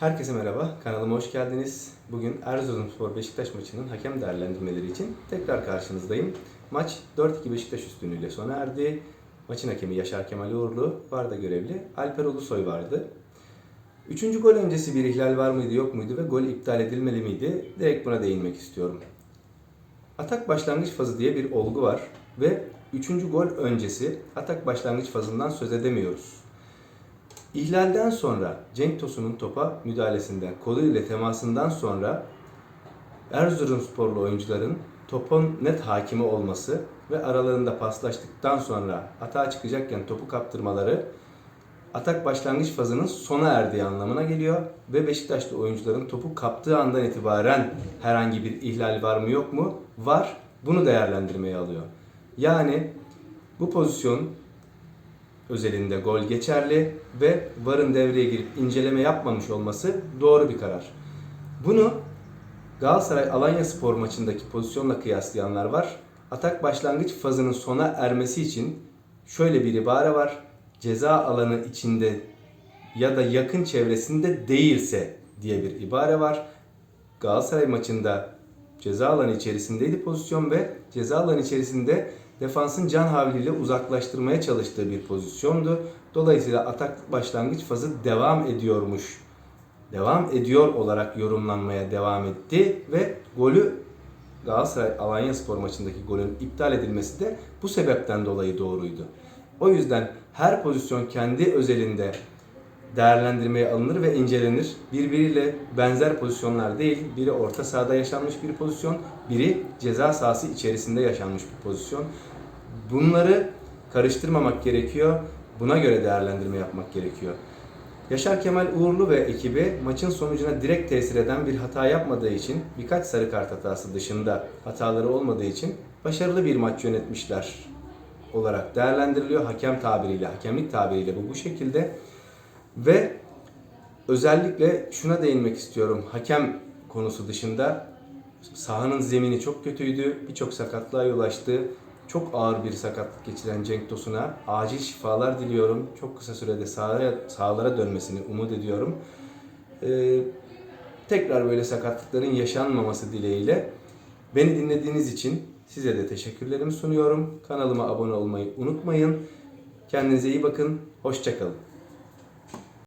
Herkese merhaba, kanalıma hoş geldiniz. Bugün Erzurumspor Beşiktaş maçının hakem değerlendirmeleri için tekrar karşınızdayım. Maç 4-2 Beşiktaş üstünlüğüyle sona erdi. Maçın hakemi Yaşar Kemal Uğurlu, VAR'da görevli Alper Ulusoy vardı. Üçüncü gol öncesi bir ihlal var mıydı yok muydu ve gol iptal edilmeli miydi? Direkt buna değinmek istiyorum. Atak başlangıç fazı diye bir olgu var ve üçüncü gol öncesi atak başlangıç fazından söz edemiyoruz. İhlalden sonra Cenk Tosun'un topa müdahalesinden, koluyla temasından sonra Erzurumsporlu oyuncuların topun net hakimi olması ve aralarında paslaştıktan sonra atağa çıkacakken topu kaptırmaları atak başlangıç fazının sona erdiği anlamına geliyor ve Beşiktaşlı oyuncuların topu kaptığı andan itibaren herhangi bir ihlal var mı yok mu? Var. Bunu değerlendirmeye alıyor. Yani bu pozisyon özelinde gol geçerli ve VAR'ın devreye girip inceleme yapmamış olması doğru bir karar. Bunu Galatasaray Alanya Spor maçındaki pozisyonla kıyaslayanlar var. Atak başlangıç fazının sona ermesi için şöyle bir ibare var. Ceza alanı içinde ya da yakın çevresinde değilse diye bir ibare var. Galatasaray maçında ceza alanı içerisindeydi pozisyon ve ceza alanı içerisinde defansın can havliyle uzaklaştırmaya çalıştığı bir pozisyondu. Dolayısıyla atak başlangıç fazı devam ediyormuş. Devam ediyor olarak yorumlanmaya devam etti ve golü Galatasaray Alanya Spor maçındaki golün iptal edilmesi de bu sebepten dolayı doğruydu. O yüzden her pozisyon kendi özelinde değerlendirmeye alınır ve incelenir. Birbiriyle benzer pozisyonlar değil. Biri orta sahada yaşanmış bir pozisyon, biri ceza sahası içerisinde yaşanmış bir pozisyon. Bunları karıştırmamak gerekiyor. Buna göre değerlendirme yapmak gerekiyor. Yaşar Kemal Uğurlu ve ekibi maçın sonucuna direkt tesir eden bir hata yapmadığı için birkaç sarı kart hatası dışında hataları olmadığı için başarılı bir maç yönetmişler olarak değerlendiriliyor. Hakem tabiriyle, hakemlik tabiriyle bu bu şekilde. Ve özellikle şuna değinmek istiyorum. Hakem konusu dışında sahanın zemini çok kötüydü. Birçok sakatlığa yol açtı. Çok ağır bir sakatlık geçiren Cenk Tosun'a acil şifalar diliyorum. Çok kısa sürede sahaya, sahalara dönmesini umut ediyorum. Ee, tekrar böyle sakatlıkların yaşanmaması dileğiyle beni dinlediğiniz için size de teşekkürlerimi sunuyorum. Kanalıma abone olmayı unutmayın. Kendinize iyi bakın. Hoşçakalın.